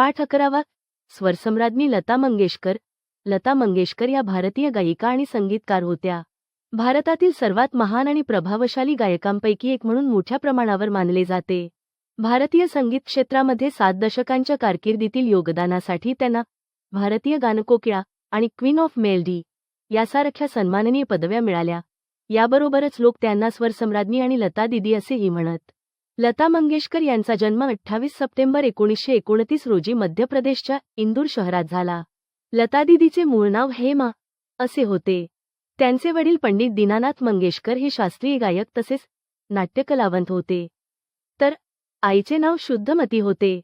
पाठ अकरावा. स्वरसम्राज्ञी लता मंगेशकर. लता मंगेशकर या भारतीय गायिका आणि संगीतकार होत्या. भारतातील सर्वात महान आणि प्रभावशाली गायकांपैकी एक म्हणून मोठ्या प्रमाणावर मानले जाते. भारतीय संगीत क्षेत्रामध्ये सात दशकांच्या कारकिर्दीतील योगदानासाठी त्यांना भारतीय गानकोकिळा आणि क्वीन ऑफ मेलडी यासारख्या सन्माननीय पदव्या मिळाल्या. याबरोबरच लोक त्यांना स्वरसम्राज्ञी आणि लता दिदी असेही म्हणत. लता मंगेशकर यांचा जन्म अठ्ठावीस सप्टेंबर एकोणीसशे एकोणतीस रोजी मध्य प्रदेशच्या इंदूर शहरात झाला. लता दिदीचे मूळ नाव हेमा असे होते. त्यांचे वडील पंडित दीनानाथ मंगेशकर हे शास्त्रीय गायक तसेच नाट्यकलावंत होते. तर आईचे नाव शुद्धमती होते.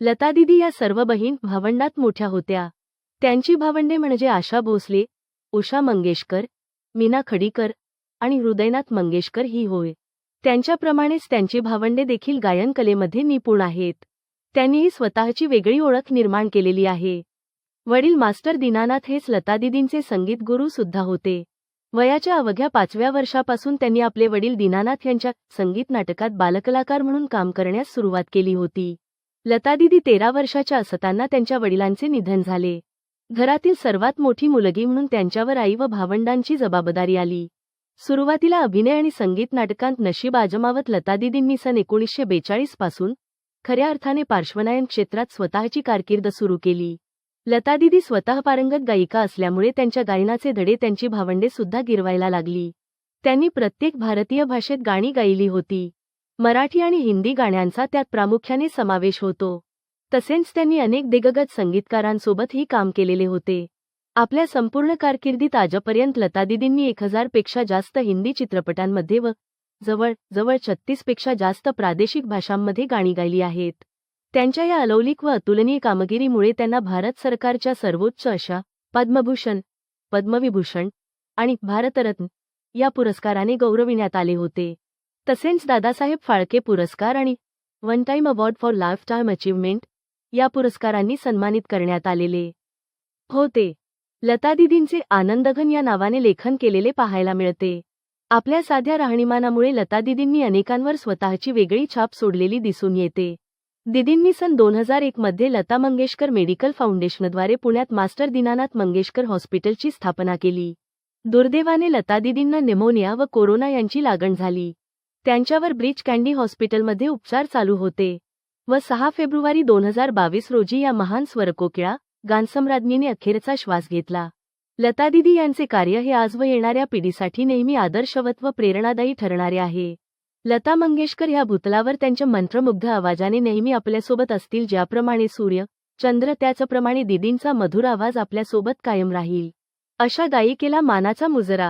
लता दिदी या सर्व बहीण भावंडात मोठ्या होत्या. त्यांची भावंडे म्हणजे आशा भोसले उषा मंगेशकर मीना खडीकर आणि हृदयनाथ मंगेशकर ही होय. त्यांच्याप्रमाणेच त्यांची भावंडे देखील गायनकलेमध्ये निपुण आहेत. त्यांनीही स्वतःची वेगळी ओळख निर्माण केलेली आहे. वडील मास्टर दीनानाथ हेच लतादिदींचे संगीत गुरु सुद्धा होते. वयाच्या अवघ्या पाचव्या वर्षापासून त्यांनी आपले वडील दीनानाथ यांच्या संगीत नाटकात बालकलाकार म्हणून काम करण्यास सुरुवात केली होती. लतादिदी तेरा वर्षाच्या असताना त्यांच्या वडिलांचे निधन झाले. घरातील सर्वात मोठी मुलगी म्हणून त्यांच्यावर आई व भावंडांची जबाबदारी आली. सुरुवातीला अभिनय आणि संगीत नाटकांत नशीब आजमावत लतादिदींनी सन एकोणीसशे बेचाळीसपासून खऱ्या अर्थाने पार्श्वनायन क्षेत्रात स्वतःची कारकीर्द सुरू केली. लतादिदी स्वतः पारंगत गायिका असल्यामुळे त्यांच्या गायनाचे धडे त्यांची भावंडे सुद्धा गिरवायला लागली. त्यांनी प्रत्येक भारतीय भाषेत गाणी गायली होती. मराठी आणि हिंदी गाण्यांचा त्यात प्रामुख्याने समावेश होतो. तसेच त्यांनी अनेक दिग्गज संगीतकारांसोबतही काम केलेले होते. आपल्या संपूर्ण कारकिर्दीत आजपर्यंत लतादिदींनी एक हजारपेक्षा जास्त हिंदी चित्रपटांमध्ये व जवळ जवळ छत्तीसपेक्षा जास्त प्रादेशिक भाषांमध्ये गाणी गायली आहेत. त्यांच्या या अलौलिक व अतुलनीय कामगिरीमुळे त्यांना भारत सरकारच्या सर्वोच्च अशा पद्मभूषण पद्मविभूषण आणि भारतरत्न या पुरस्काराने गौरविण्यात आले होते. तसेच दादासाहेब फाळके पुरस्कार आणि one time award for life time achievement या पुरस्कारांनी सन्मानित करण्यात आलेले होते. लतादिदींचे आनंदघन या नावाने लेखन केलेले पाहायला मिळते. आपल्या साध्या राहणीमानामुळे लतादिदींनी अनेकांवर स्वतःची वेगळी छाप सोडलेली दिसून येते. दिदींनी सन दोन हजार एक मध्ये लता मंगेशकर मेडिकल फाउंडेशनद्वारे पुण्यात मास्टर दीनानाथ मंगेशकर हॉस्पिटलची स्थापना केली. दुर्दैवाने लतादिदींना निमोनिया व कोरोना यांची लागण झाली. त्यांच्यावर ब्रिज कँडी हॉस्पिटलमध्ये उपचार चालू होते व सहा फेब्रुवारी दोन हजार बावीस रोजी या महान स्वरकोकिळा गानसम्राज्ञीने अखेरचा श्वास घेतला. लतादिदी यांचे कार्य हे आज व येणाऱ्या पिढीसाठी नेहमी आदर्शवत व प्रेरणादायी ठरणारे आहे. लता मंगेशकर ह्या भूतलावर त्यांच्या मंत्रमुग्ध आवाजाने नेहमी आपल्यासोबत असतील ज्याप्रमाणे सूर्य चंद्र त्याचप्रमाणे दिदींचा मधुर आवाज आपल्यासोबत कायम राहील. अशा गायिकेला मानाचा मुजरा.